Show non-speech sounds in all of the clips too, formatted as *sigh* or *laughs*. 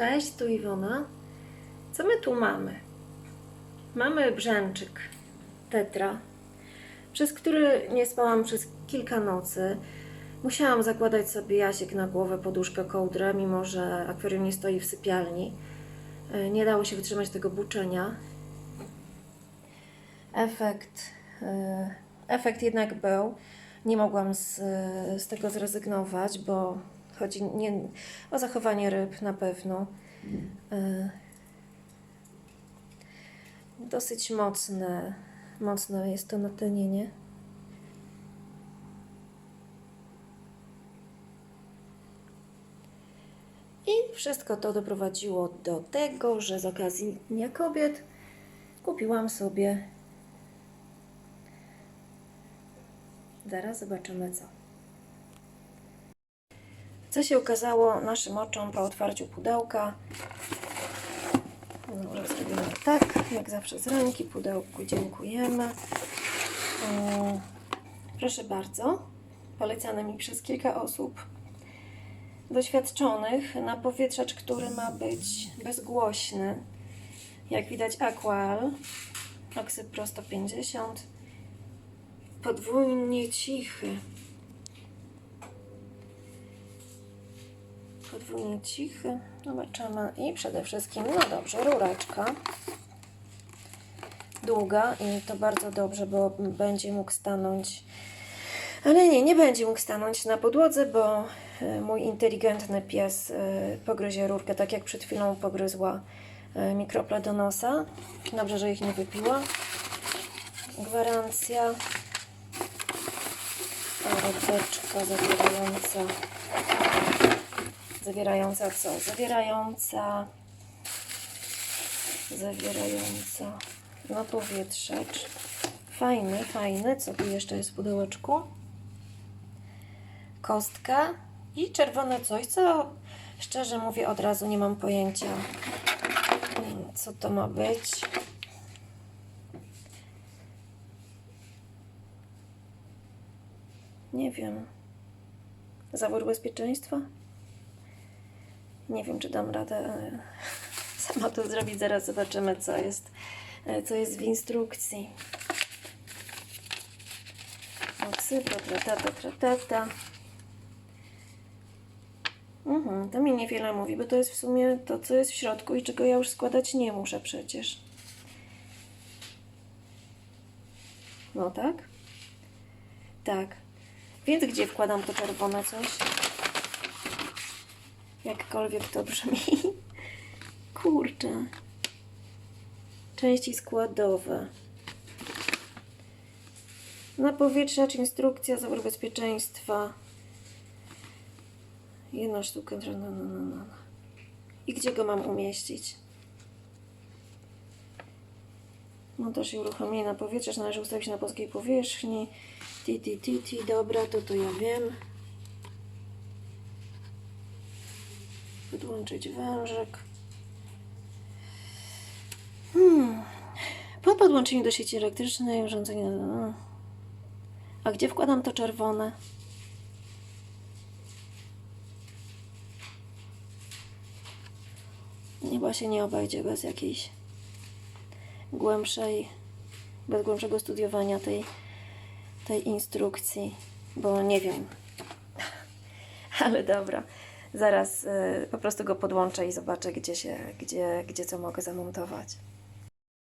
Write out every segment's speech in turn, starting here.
Cześć, tu Iwona. Co my tu mamy? Mamy brzęczyk tetra, przez który nie spałam przez kilka nocy. Musiałam zakładać sobie jasiek na głowę, poduszkę, kołdrę, mimo że akwarium nie stoi w sypialni. E, Nie dało się wytrzymać tego buczenia. Efekt, e, efekt jednak był. Nie mogłam z, z tego zrezygnować, bo chodzi nie, o zachowanie ryb na pewno. E, Dosyć mocne, mocne jest to natlenienie. I wszystko to doprowadziło do tego, że z okazji Dnia Kobiet kupiłam sobie. Zaraz zobaczymy co. Co się ukazało naszym oczom po otwarciu pudełka? No, Może zrobimy tak, jak zawsze z ręki. Pudełku dziękujemy. O, proszę bardzo. Polecany mi przez kilka osób doświadczonych napowietrzacz, który ma być bezgłośny. Jak widać Aqual Oxypro 150 podwójnie cichy. Podwójnie cichy. Zobaczymy. I przede wszystkim, no dobrze, rureczka. Długa i to bardzo dobrze, bo będzie mógł stanąć. Ale nie, nie będzie mógł stanąć na podłodze, bo e, mój inteligentny pies e, pogryzie rurkę, tak jak przed chwilą pogryzła e, mikropla do nosa. Dobrze, że ich nie wypiła. Gwarancja. Torebeczka zawierająca zawierająca co? Zawierająca zawierająca napowietrzacz. Fajny, fajny. Co tu jeszcze jest w pudełeczku? Kostka i czerwone coś, co szczerze mówię od razu nie mam pojęcia co to ma być. Nie wiem. Zawór bezpieczeństwa? Nie wiem, czy dam radę *laughs* sama to zrobić. Zaraz zobaczymy, co jest, e, co jest w instrukcji. Oksypo, tratata, tratata. Mhm, to mi niewiele mówi, bo to jest w sumie to, co jest w środku i czego ja już składać nie muszę przecież. No tak? Tak. Więc gdzie wkładam to czerwone coś? Jakkolwiek to brzmi. *laughs* Kurczę. Części składowe. Napowietrzacz, instrukcja, zawór bezpieczeństwa. Jedna sztuka. No, no, no, no, no. I gdzie go mam umieścić? Montaż i uruchomienie na powietrze należy ustawić na płaskiej powierzchni. Ti, ti, ti, ti. Dobra, to to ja wiem. Podłączyć wężyk. Hmm. Po podłączeniu do sieci elektrycznej urządzenie. A gdzie wkładam to czerwone? Chyba się nie obejdzie bez jakiejś głębszej, bez głębszego studiowania tej, tej instrukcji, bo nie wiem. *laughs* Ale dobra, zaraz y, po prostu go podłączę i zobaczę, gdzie się, gdzie, gdzie co mogę zamontować.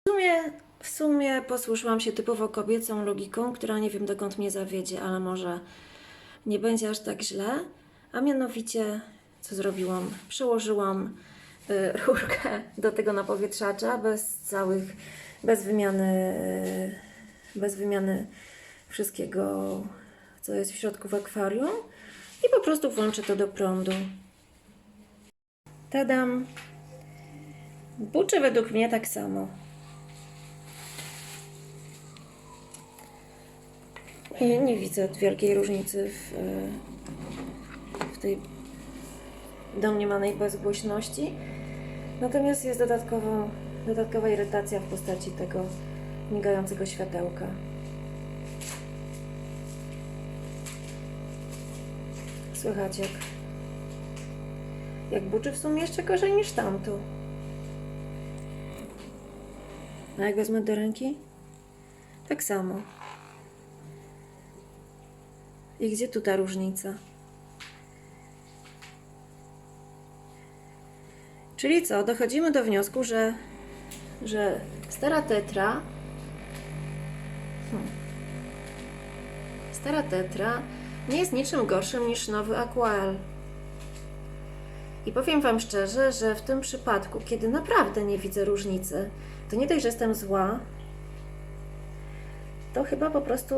W sumie, w sumie posłużyłam się typowo kobiecą logiką, która nie wiem dokąd mnie zawiedzie, ale może nie będzie aż tak źle. A mianowicie, co zrobiłam? Przełożyłam y, *laughs* rurkę do tego napowietrzacza bez całych, bez wymiany, bez wymiany wszystkiego, co jest w środku w akwarium i po prostu włączę to do prądu. Tadam! Buczy według mnie tak samo. I nie widzę wielkiej różnicy w, y, w tej domniemanej bezgłośności. Natomiast jest dodatkowa irytacja w postaci tego migającego światełka. Słychać jak, Jak buczy w sumie jeszcze gorzej niż tamto. A jak wezmę do ręki? Tak samo. I gdzie tu ta różnica? Czyli co? Dochodzimy do wniosku, że, że stara tetra. Hmm, stara tetra nie jest niczym gorszym niż nowy Aquael. I powiem Wam szczerze, że w tym przypadku, kiedy naprawdę nie widzę różnicy, to nie dość, że jestem zła, to chyba po prostu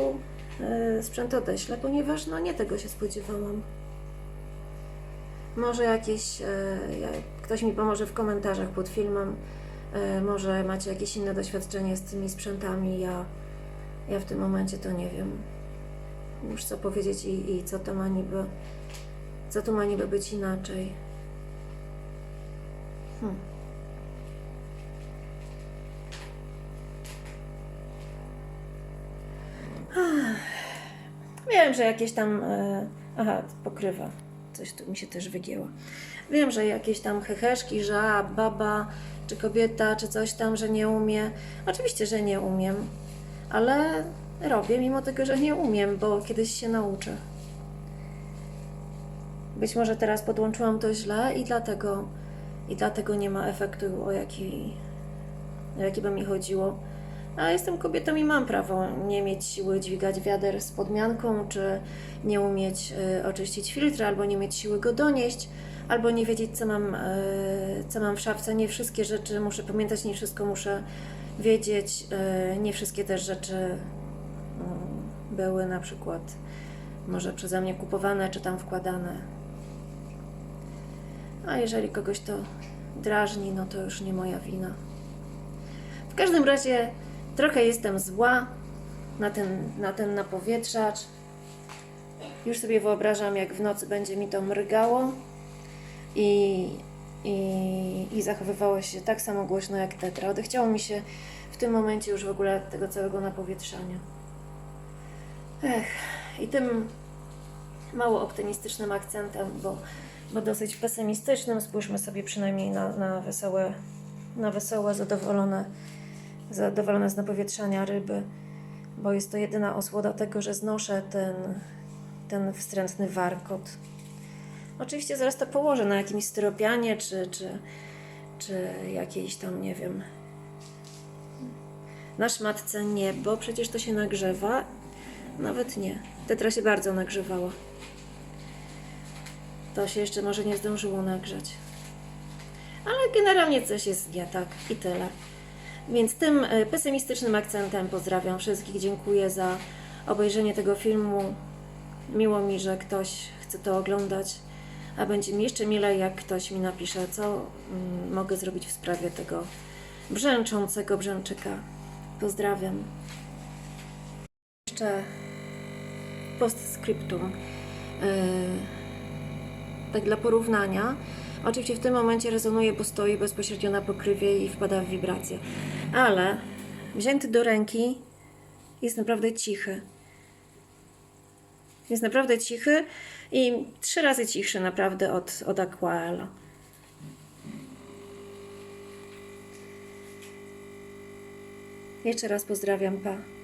yy, sprzęt odeślę, ponieważ no nie tego się spodziewałam. Może jakieś, ja- ktoś mi pomoże w komentarzach pod filmem, yy, może macie jakieś inne doświadczenie z tymi sprzętami, ja, ja w tym momencie to nie wiem już co powiedzieć i, i co to ma niby, co tu ma niby być inaczej. Hmm. Wiem, że jakieś tam. E, aha, pokrywa. Coś tu mi się też wygięło. Wiem, że jakieś tam heheszki, że baba, czy kobieta, czy coś tam, że nie umie. Oczywiście, że nie umiem, ale robię mimo tego, że nie umiem, bo kiedyś się nauczę. Być może teraz podłączyłam to źle i dlatego, i dlatego nie ma efektu, o jaki, o jaki by mi chodziło. A jestem kobietą i mam prawo nie mieć siły dźwigać wiader z podmianką, czy nie umieć y, oczyścić filtra, albo nie mieć siły go donieść, albo nie wiedzieć, co mam, y, co mam w szafce. Nie wszystkie rzeczy muszę pamiętać, nie wszystko muszę wiedzieć, y, nie wszystkie też rzeczy były na przykład może przeze mnie kupowane, czy tam wkładane. A jeżeli kogoś to drażni, no to już nie moja wina. W każdym razie trochę jestem zła na ten, na ten napowietrzacz. Już sobie wyobrażam, jak w nocy będzie mi to mrygało i, i, i zachowywało się tak samo głośno jak tetra. Odechciało mi się w tym momencie już w ogóle tego całego napowietrzania. Ech, i tym mało optymistycznym akcentem, bo, bo dosyć pesymistycznym. Spójrzmy sobie przynajmniej na, na wesołe, na wesołe, zadowolone, zadowolone z napowietrzania ryby, bo jest to jedyna osłoda tego, że znoszę ten, ten wstrętny warkot. Oczywiście zaraz to położę na jakimś styropianie, czy, czy, czy jakiejś tam, nie wiem, na szmatce nie, bo przecież to się nagrzewa. Nawet nie. Tetra się bardzo nagrzewała. To się jeszcze może nie zdążyło nagrzać. Ale generalnie coś jest nie tak i tyle. Więc tym e, pesymistycznym akcentem pozdrawiam wszystkich. Dziękuję za obejrzenie tego filmu. Miło mi, że ktoś chce to oglądać. A będzie mi jeszcze milej, jak ktoś mi napisze, co mm, mogę zrobić w sprawie tego brzęczącego brzęczyka. Pozdrawiam. Jeszcze postscriptum. Yy, tak dla porównania. Oczywiście w tym momencie rezonuje, bo stoi bezpośrednio na pokrywie i wpada w wibrację. Ale wzięty do ręki jest naprawdę cichy. Jest naprawdę cichy i trzy razy cichszy naprawdę od, od Aquaela. Jeszcze raz pozdrawiam, pa.